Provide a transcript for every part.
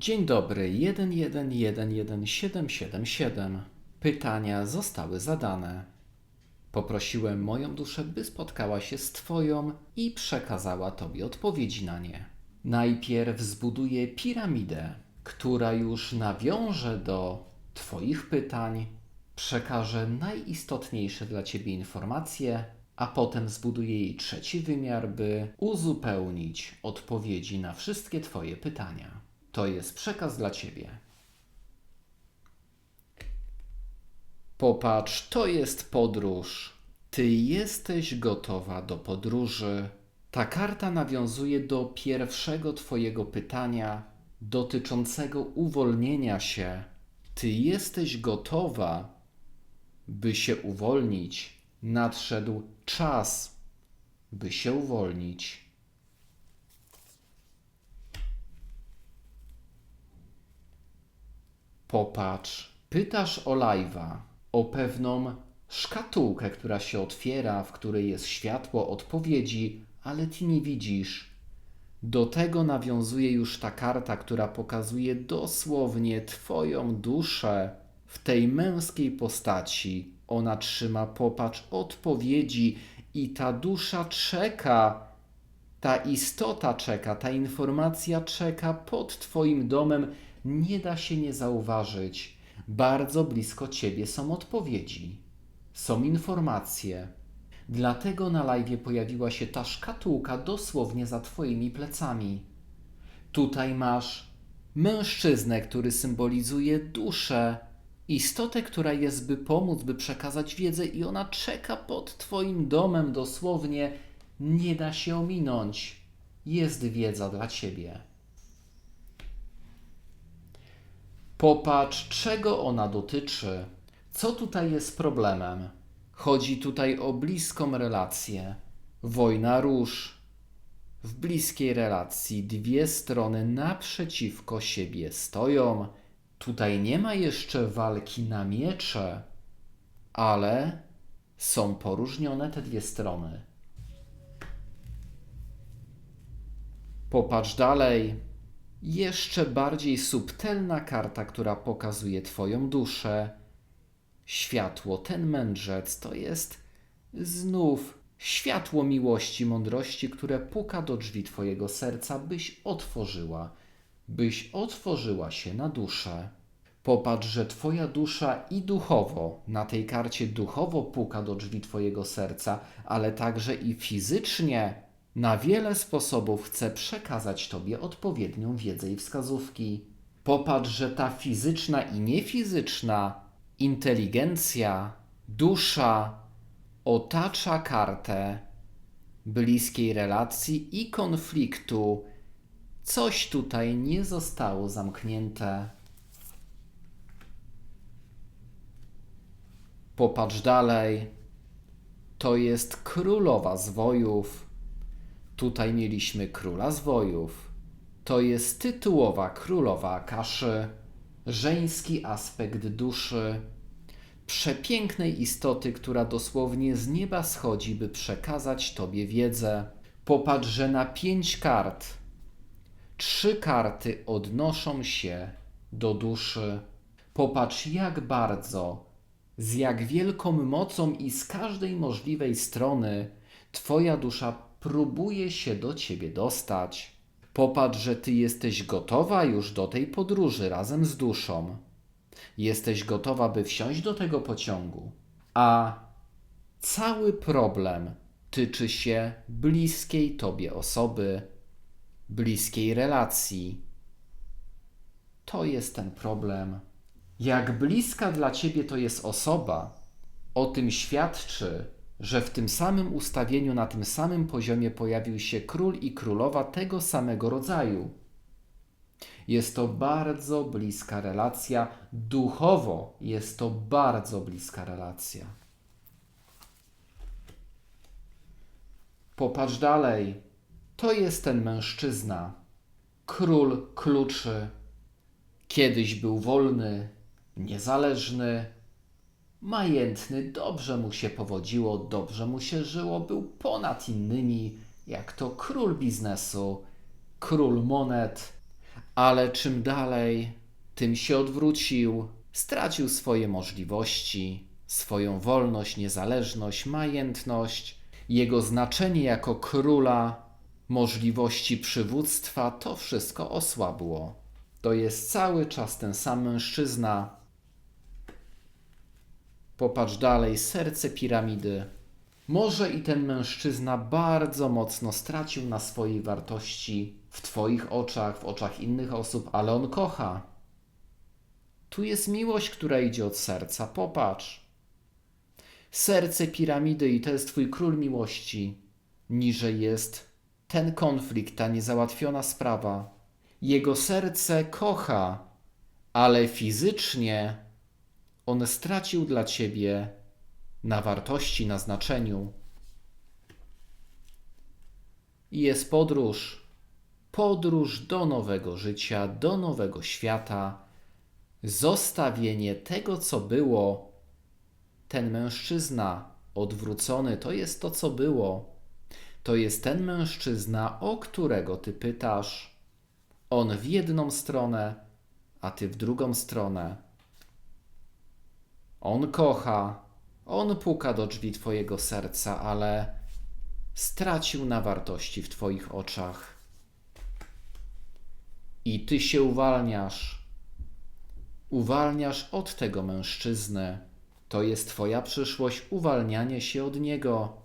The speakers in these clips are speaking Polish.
Dzień dobry, 11117777. Pytania zostały zadane. Poprosiłem moją duszę, by spotkała się z Twoją i przekazała Tobie odpowiedzi na nie. Najpierw zbuduję piramidę, która już nawiąże do Twoich pytań, przekaże najistotniejsze dla Ciebie informacje, a potem zbuduję jej trzeci wymiar, by uzupełnić odpowiedzi na wszystkie Twoje pytania. To jest przekaz dla Ciebie. Popatrz, to jest podróż. Ty jesteś gotowa do podróży. Ta karta nawiązuje do pierwszego Twojego pytania dotyczącego uwolnienia się. Ty jesteś gotowa, by się uwolnić. Nadszedł czas, by się uwolnić. Popatrz, pytasz o live'a, o pewną szkatułkę, która się otwiera, w której jest światło odpowiedzi, ale ty nie widzisz. Do tego nawiązuje już ta karta, która pokazuje dosłownie Twoją duszę w tej męskiej postaci. Ona trzyma, popatrz, odpowiedzi i ta dusza czeka, ta istota czeka, ta informacja czeka pod Twoim domem. Nie da się nie zauważyć. Bardzo blisko Ciebie są odpowiedzi, są informacje. Dlatego na live pojawiła się ta szkatułka dosłownie za Twoimi plecami. Tutaj masz mężczyznę, który symbolizuje duszę, istotę, która jest, by pomóc, by przekazać wiedzę, i ona czeka pod Twoim domem dosłownie. Nie da się ominąć. Jest wiedza dla Ciebie. Popatrz, czego ona dotyczy. Co tutaj jest problemem? Chodzi tutaj o bliską relację. Wojna róż. W bliskiej relacji dwie strony naprzeciwko siebie stoją. Tutaj nie ma jeszcze walki na miecze, ale są poróżnione te dwie strony. Popatrz dalej. Jeszcze bardziej subtelna karta, która pokazuje Twoją duszę. Światło, ten mędrzec to jest znów światło miłości, mądrości, które puka do drzwi Twojego serca, byś otworzyła, byś otworzyła się na duszę. Popatrz, że Twoja dusza i duchowo, na tej karcie duchowo puka do drzwi Twojego serca, ale także i fizycznie na wiele sposobów chce przekazać Tobie odpowiednią wiedzę i wskazówki. Popatrz, że ta fizyczna i niefizyczna inteligencja, dusza otacza kartę bliskiej relacji i konfliktu. Coś tutaj nie zostało zamknięte. Popatrz dalej. To jest królowa zwojów. Tutaj mieliśmy króla zwojów. To jest tytułowa królowa kaszy, żeński aspekt duszy, przepięknej istoty, która dosłownie z nieba schodzi, by przekazać Tobie wiedzę. Popatrz, że na pięć kart, trzy karty odnoszą się do duszy. Popatrz, jak bardzo, z jak wielką mocą i z każdej możliwej strony Twoja dusza próbuje się do ciebie dostać. Popatrz, że ty jesteś gotowa już do tej podróży razem z duszą. Jesteś gotowa, by wsiąść do tego pociągu. A cały problem tyczy się bliskiej tobie osoby, bliskiej relacji. To jest ten problem. Jak bliska dla ciebie to jest osoba, o tym świadczy że w tym samym ustawieniu, na tym samym poziomie pojawił się król i królowa tego samego rodzaju. Jest to bardzo bliska relacja, duchowo jest to bardzo bliska relacja. Popatrz dalej. To jest ten mężczyzna, król kluczy. Kiedyś był wolny, niezależny, Majętny, dobrze mu się powodziło, dobrze mu się żyło, był ponad innymi, jak to król biznesu, król monet, Ale czym dalej, tym się odwrócił, stracił swoje możliwości, swoją wolność, niezależność, majętność, jego znaczenie jako króla, możliwości przywództwa, to wszystko osłabło. To jest cały czas ten sam mężczyzna. Popatrz dalej, serce piramidy. Może i ten mężczyzna bardzo mocno stracił na swojej wartości w Twoich oczach, w oczach innych osób, ale on kocha. Tu jest miłość, która idzie od serca. Popatrz. Serce piramidy i to jest Twój król miłości. Niżej jest ten konflikt, ta niezałatwiona sprawa. Jego serce kocha, ale fizycznie on stracił dla Ciebie na wartości, na znaczeniu. I jest podróż, podróż do nowego życia, do nowego świata, zostawienie tego, co było. Ten mężczyzna odwrócony to jest to, co było. To jest ten mężczyzna, o którego ty pytasz. On w jedną stronę, a ty w drugą stronę. On kocha, on puka do drzwi Twojego serca, ale stracił na wartości w Twoich oczach. I Ty się uwalniasz. Uwalniasz od tego mężczyzny. To jest Twoja przyszłość, uwalnianie się od niego.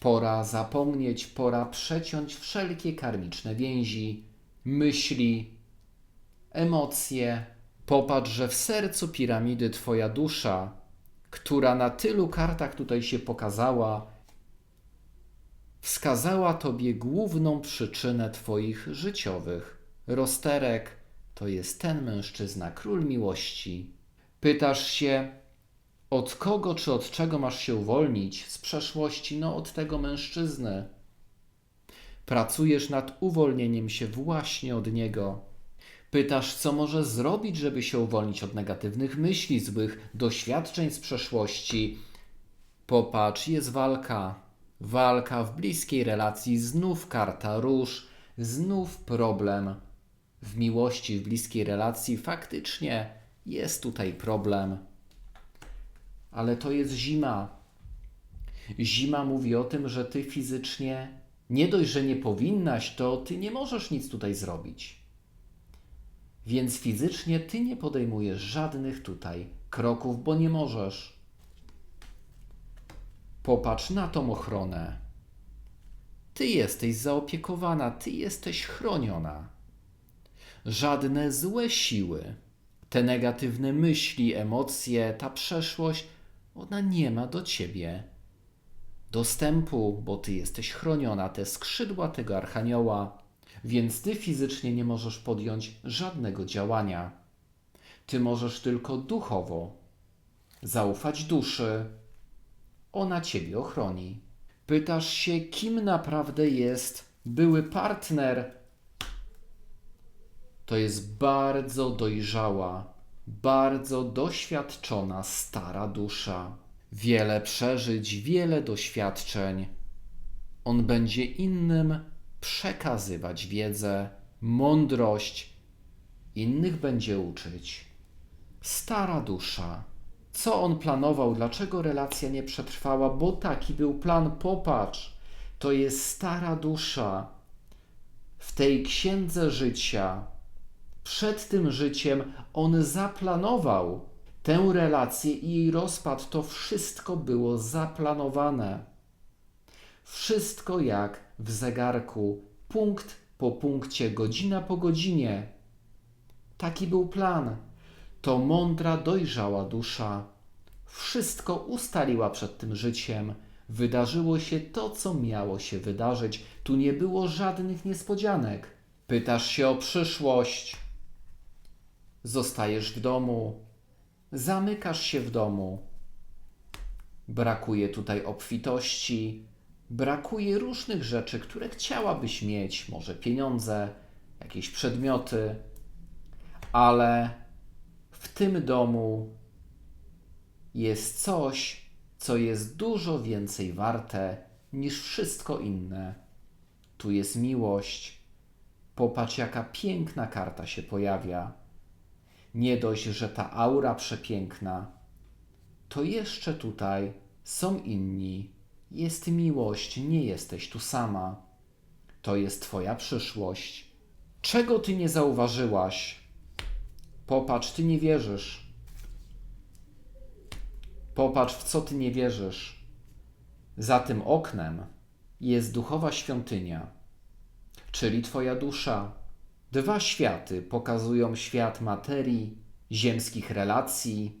Pora zapomnieć, pora przeciąć wszelkie karmiczne więzi, myśli, emocje. Popatrz, że w sercu piramidy Twoja dusza która na tylu kartach tutaj się pokazała, wskazała Tobie główną przyczynę Twoich życiowych rozterek. To jest ten mężczyzna, król miłości. Pytasz się, od kogo czy od czego masz się uwolnić z przeszłości? No, od tego mężczyzny. Pracujesz nad uwolnieniem się właśnie od niego. Pytasz, co może zrobić, żeby się uwolnić od negatywnych myśli, złych doświadczeń z przeszłości. Popatrz, jest walka. Walka w bliskiej relacji, znów karta róż, znów problem. W miłości, w bliskiej relacji faktycznie jest tutaj problem. Ale to jest zima. Zima mówi o tym, że ty fizycznie nie dość, że nie powinnaś, to ty nie możesz nic tutaj zrobić. Więc fizycznie ty nie podejmujesz żadnych tutaj kroków, bo nie możesz. Popatrz na tą ochronę. Ty jesteś zaopiekowana, ty jesteś chroniona. Żadne złe siły, te negatywne myśli, emocje, ta przeszłość, ona nie ma do ciebie dostępu, bo ty jesteś chroniona. Te skrzydła tego archanioła więc ty fizycznie nie możesz podjąć żadnego działania. Ty możesz tylko duchowo zaufać duszy. Ona ciebie ochroni. Pytasz się, kim naprawdę jest były partner. To jest bardzo dojrzała, bardzo doświadczona stara dusza. Wiele przeżyć, wiele doświadczeń. On będzie innym przekazywać wiedzę, mądrość, innych będzie uczyć. Stara dusza. Co on planował? Dlaczego relacja nie przetrwała? Bo taki był plan. Popatrz, to jest stara dusza. W tej księdze życia, przed tym życiem, on zaplanował tę relację i jej rozpad. To wszystko było zaplanowane. Wszystko jak w zegarku, punkt po punkcie, godzina po godzinie. Taki był plan. To mądra, dojrzała dusza. Wszystko ustaliła przed tym życiem. Wydarzyło się to, co miało się wydarzyć. Tu nie było żadnych niespodzianek. Pytasz się o przyszłość. Zostajesz w domu. Zamykasz się w domu. Brakuje tutaj obfitości, brakuje różnych rzeczy, które chciałabyś mieć, może pieniądze, jakieś przedmioty, ale w tym domu jest coś, co jest dużo więcej warte niż wszystko inne. Tu jest miłość, Popatrz, jaka piękna karta się pojawia. Nie dość, że ta aura przepiękna, to jeszcze tutaj są inni. Jest miłość, nie jesteś tu sama. To jest Twoja przyszłość. Czego Ty nie zauważyłaś? Popatrz, Ty nie wierzysz. Popatrz, w co Ty nie wierzysz. Za tym oknem jest duchowa świątynia, czyli Twoja dusza. Dwa światy pokazują świat materii, ziemskich relacji,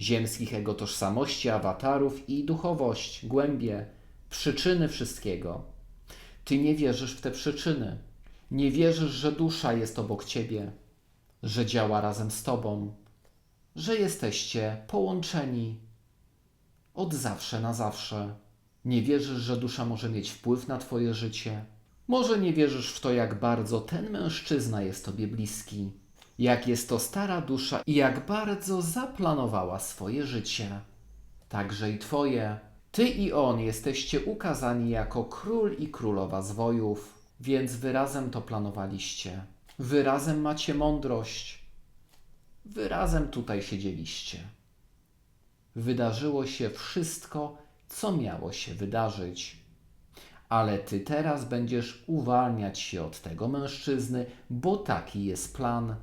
ziemskich ego tożsamości, awatarów i duchowość, głębie, przyczyny wszystkiego. Ty nie wierzysz w te przyczyny. Nie wierzysz, że dusza jest obok ciebie, że działa razem z tobą, że jesteście połączeni od zawsze na zawsze. Nie wierzysz, że dusza może mieć wpływ na twoje życie. Może nie wierzysz w to, jak bardzo ten mężczyzna jest tobie bliski, jak jest to stara dusza i jak bardzo zaplanowała swoje życie. Także i twoje. Ty i on jesteście ukazani jako król i królowa zwojów, więc wyrazem to planowaliście. Wyrazem macie mądrość. Wyrazem tutaj siedzieliście wydarzyło się wszystko, co miało się wydarzyć. Ale ty teraz będziesz uwalniać się od tego mężczyzny, bo taki jest plan.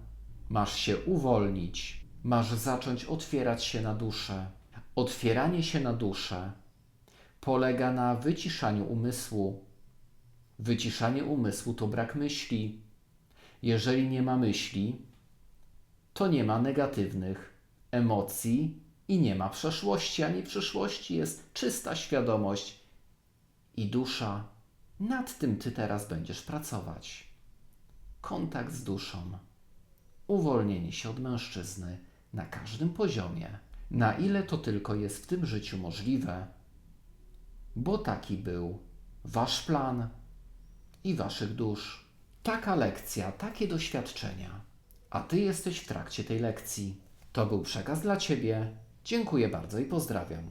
Masz się uwolnić, masz zacząć otwierać się na duszę. Otwieranie się na duszę polega na wyciszaniu umysłu. Wyciszanie umysłu to brak myśli. Jeżeli nie ma myśli, to nie ma negatywnych emocji i nie ma przeszłości ani przyszłości. Jest czysta świadomość i dusza. Nad tym ty teraz będziesz pracować. Kontakt z duszą. Uwolnienie się od mężczyzny na każdym poziomie, na ile to tylko jest w tym życiu możliwe, bo taki był wasz plan i waszych dusz. Taka lekcja, takie doświadczenia, a ty jesteś w trakcie tej lekcji. To był przekaz dla ciebie. Dziękuję bardzo i pozdrawiam.